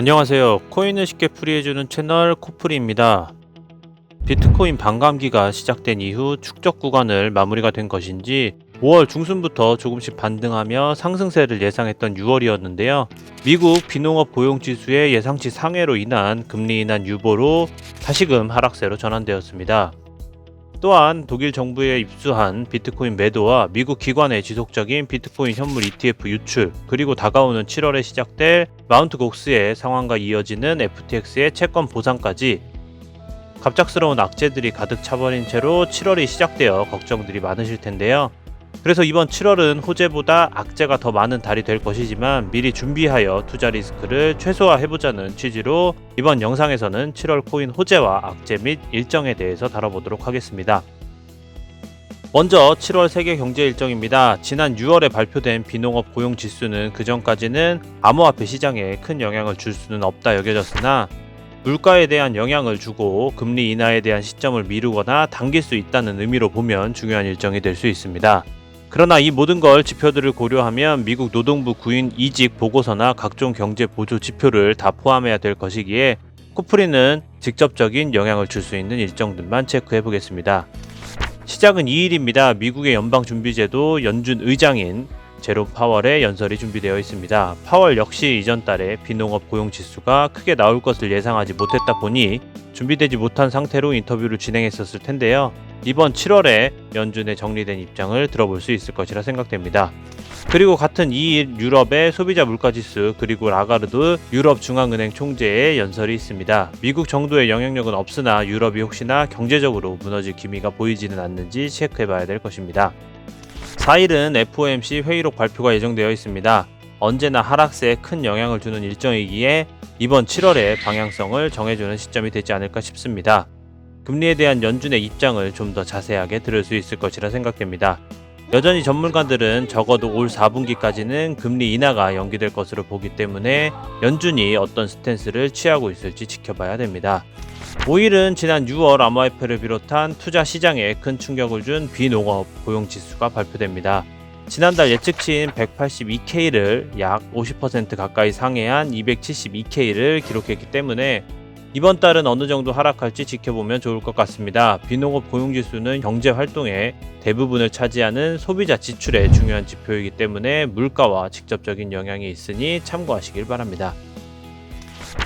안녕하세요. 코인을 쉽게 풀이해주는 채널 코프리입니다. 비트코인 반감기가 시작된 이후 축적 구간을 마무리가 된 것인지 5월 중순부터 조금씩 반등하며 상승세를 예상했던 6월이었는데요. 미국 비농업 고용지수의 예상치 상회로 인한 금리 인하 유보로 다시금 하락세로 전환되었습니다. 또한 독일 정부에 입수한 비트코인 매도와 미국 기관의 지속적인 비트코인 현물 ETF 유출, 그리고 다가오는 7월에 시작될 마운트 곡스의 상황과 이어지는 FTX의 채권 보상까지 갑작스러운 악재들이 가득 차버린 채로 7월이 시작되어 걱정들이 많으실 텐데요. 그래서 이번 7월은 호재보다 악재가 더 많은 달이 될 것이지만 미리 준비하여 투자 리스크를 최소화해보자는 취지로 이번 영상에서는 7월 코인 호재와 악재 및 일정에 대해서 다뤄보도록 하겠습니다. 먼저 7월 세계 경제 일정입니다. 지난 6월에 발표된 비농업 고용 지수는 그 전까지는 암호화폐 시장에 큰 영향을 줄 수는 없다 여겨졌으나 물가에 대한 영향을 주고 금리 인하에 대한 시점을 미루거나 당길 수 있다는 의미로 보면 중요한 일정이 될 수 있습니다. 그러나 이 모든 걸 지표들을 고려하면 미국 노동부 구인 이직 보고서나 각종 경제 보조 지표를 다 포함해야 될 것이기에 코프리는 직접적인 영향을 줄 수 있는 일정들만 체크해 보겠습니다. 시작은 2일입니다. 미국의 연방준비제도 연준 의장인 제롬 파월의 연설이 준비되어 있습니다. 파월 역시 이전 달에 비농업 고용 지수가 크게 나올 것을 예상하지 못했다 보니 준비되지 못한 상태로 인터뷰를 진행했었을 텐데요. 이번 7월에 연준의 정리된 입장을 들어볼 수 있을 것이라 생각됩니다. 그리고 같은 2일 유럽의 소비자 물가지수 그리고 라가르드 유럽 중앙은행 총재의 연설이 있습니다. 미국 정도의 영향력은 없으나 유럽이 혹시나 경제적으로 무너질 기미가 보이지는 않는지 체크해봐야 될 것입니다. 4일은 FOMC 회의록 발표가 예정되어 있습니다. 언제나 하락세에 큰 영향을 주는 일정이기에 이번 7월에 방향성을 정해주는 시점이 되지 않을까 싶습니다. 금리에 대한 연준의 입장을 좀 더 자세하게 들을 수 있을 것이라 생각됩니다. 여전히 전문가들은 적어도 올 4분기까지는 금리 인하가 연기될 것으로 보기 때문에 연준이 어떤 스탠스를 취하고 있을지 지켜봐야 됩니다. 5일은 지난 6월 암호화폐를 비롯한 투자 시장에 큰 충격을 준 비농업 고용 지수가 발표됩니다. 지난달 예측치인 182K를 약 50% 가까이 상회한 272K를 기록했기 때문에 이번 달은 어느 정도 하락할지 지켜보면 좋을 것 같습니다. 비농업 고용지수는 경제 활동의 대부분을 차지하는 소비자 지출의 중요한 지표이기 때문에 물가와 직접적인 영향이 있으니 참고하시길 바랍니다.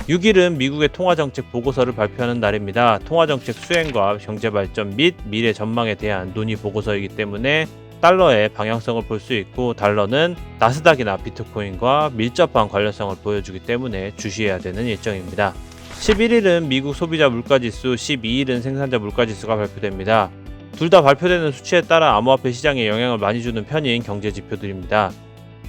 6일은 미국의 통화정책 보고서를 발표하는 날입니다. 통화정책 수행과 경제 발전 및 미래 전망에 대한 논의 보고서이기 때문에 달러의 방향성을 볼 수 있고 달러는 나스닥이나 비트코인과 밀접한 관련성을 보여주기 때문에 주시해야 되는 일정입니다. 11일은 미국 소비자 물가지수, 12일은 생산자 물가지수가 발표됩니다. 둘 다 발표되는 수치에 따라 암호화폐 시장에 영향을 많이 주는 편인 경제 지표들입니다.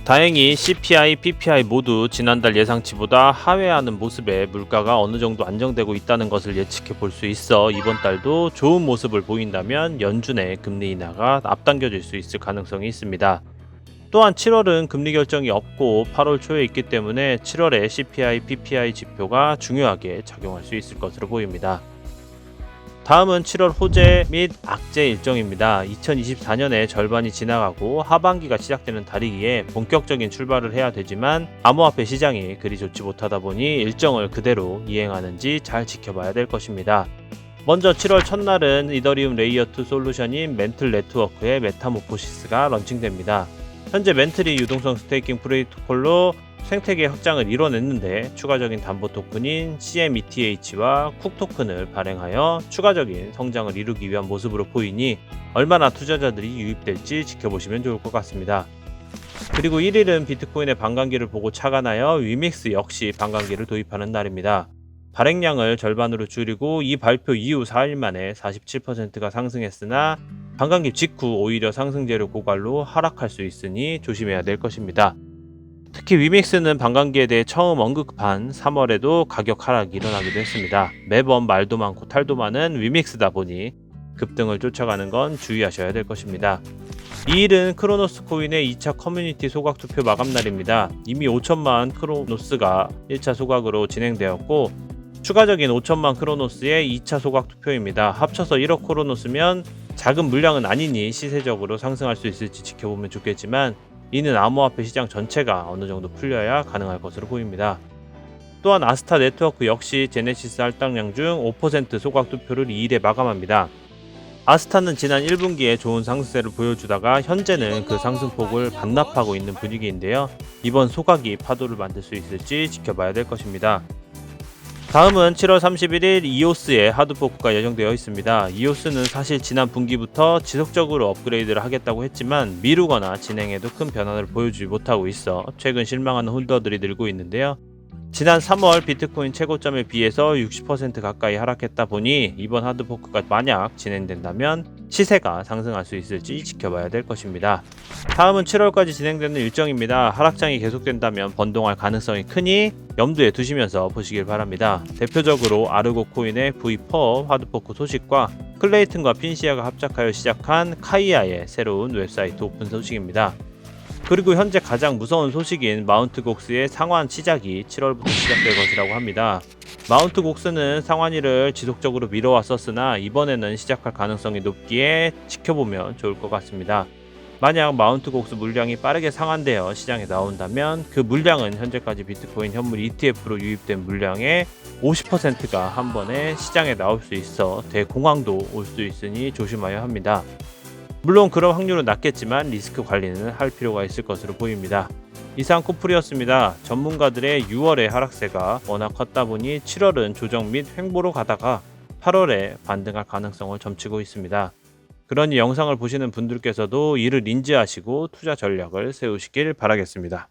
다행히 CPI, PPI 모두 지난달 예상치보다 하회하는 모습에 물가가 어느 정도 안정되고 있다는 것을 예측해 볼 수 있어 이번 달도 좋은 모습을 보인다면 연준의 금리 인하가 앞당겨질 수 있을 가능성이 있습니다. 또한 7월은 금리 결정이 없고 8월 초에 있기 때문에 7월에 CPI, PPI 지표가 중요하게 작용할 수 있을 것으로 보입니다. 다음은 7월 호재 및 악재 일정입니다. 2024년의 절반이 지나가고 하반기가 시작되는 달이기에 본격적인 출발을 해야 되지만 암호화폐 시장이 그리 좋지 못하다 보니 일정을 그대로 이행하는지 잘 지켜봐야 될 것입니다. 먼저 7월 첫날은 이더리움 레이어 2 솔루션인 멘틀 네트워크의 메타모포시스가 런칭됩니다. 현재 멘틀이 유동성 스테이킹 프로토콜로 생태계 확장을 이뤄냈는데 추가적인 담보 토큰인 CMETH와 쿡 토큰을 발행하여 추가적인 성장을 이루기 위한 모습으로 보이니 얼마나 투자자들이 유입될지 지켜보시면 좋을 것 같습니다. 그리고 1일은 비트코인의 반감기를 보고 착안하여 위믹스 역시 반감기를 도입하는 날입니다. 발행량을 절반으로 줄이고 이 발표 이후 4일 만에 47%가 상승했으나 반감기 직후 오히려 상승재료 고갈로 하락할 수 있으니 조심해야 될 것입니다. 특히 위믹스는 반감기에 대해 처음 언급한 3월에도 가격 하락이 일어나기도 했습니다. 매번 말도 많고 탈도 많은 위믹스다 보니 급등을 쫓아가는 건 주의하셔야 될 것입니다. 이 일은 크로노스 코인의 2차 커뮤니티 소각 투표 마감 날입니다. 이미 5천만 크로노스가 1차 소각으로 진행되었고 추가적인 5천만 크로노스의 2차 소각 투표입니다. 합쳐서 1억 크로노스면 작은 물량은 아니니 시세적으로 상승할 수 있을지 지켜보면 좋겠지만 이는 암호화폐 시장 전체가 어느 정도 풀려야 가능할 것으로 보입니다. 또한 아스타 네트워크 역시 제네시스 할당량 중 5% 소각 투표를 2일에 마감합니다. 아스타는 지난 1분기에 좋은 상승세를 보여주다가 현재는 그 상승폭을 반납하고 있는 분위기인데요. 이번 소각이 파도를 만들 수 있을지 지켜봐야 될 것입니다. 다음은 7월 31일 이오스의 하드포크가 예정되어 있습니다. 이오스는 사실 지난 분기부터 지속적으로 업그레이드를 하겠다고 했지만 미루거나 진행에도 큰 변화를 보여주지 못하고 있어 최근 실망하는 홀더들이 늘고 있는데요. 지난 3월 비트코인 최고점에 비해서 60% 가까이 하락했다 보니 이번 하드포크가 만약 진행된다면 시세가 상승할 수 있을지 지켜봐야 될 것입니다. 다음은 7월까지 진행되는 일정입니다. 하락장이 계속된다면 번동할 가능성이 크니 염두에 두시면서 보시길 바랍니다. 대표적으로 아르고 코인의 V4 하드포크 소식과 클레이튼과 핀시아가 합작하여 시작한 카이아의 새로운 웹사이트 오픈 소식입니다. 그리고 현재 가장 무서운 소식인 마운트 곡스의 상환 시작이 7월부터 시작될 것이라고 합니다. 마운트 곡스는 상환일을 지속적으로 미뤄왔었으나 이번에는 시작할 가능성이 높기에 지켜보면 좋을 것 같습니다. 만약 마운트 곡스 물량이 빠르게 상환되어 시장에 나온다면 그 물량은 현재까지 비트코인 현물 ETF로 유입된 물량의 50%가 한 번에 시장에 나올 수 있어 대공황도 올 수 있으니 조심하여야 합니다. 물론 그런 확률은 낮겠지만 리스크 관리는 할 필요가 있을 것으로 보입니다. 이상 코플이었습니다. 전문가들의 6월의 하락세가 워낙 컸다 보니 7월은 조정 및 횡보로 가다가 8월에 반등할 가능성을 점치고 있습니다. 그러니 영상을 보시는 분들께서도 이를 인지하시고 투자 전략을 세우시길 바라겠습니다.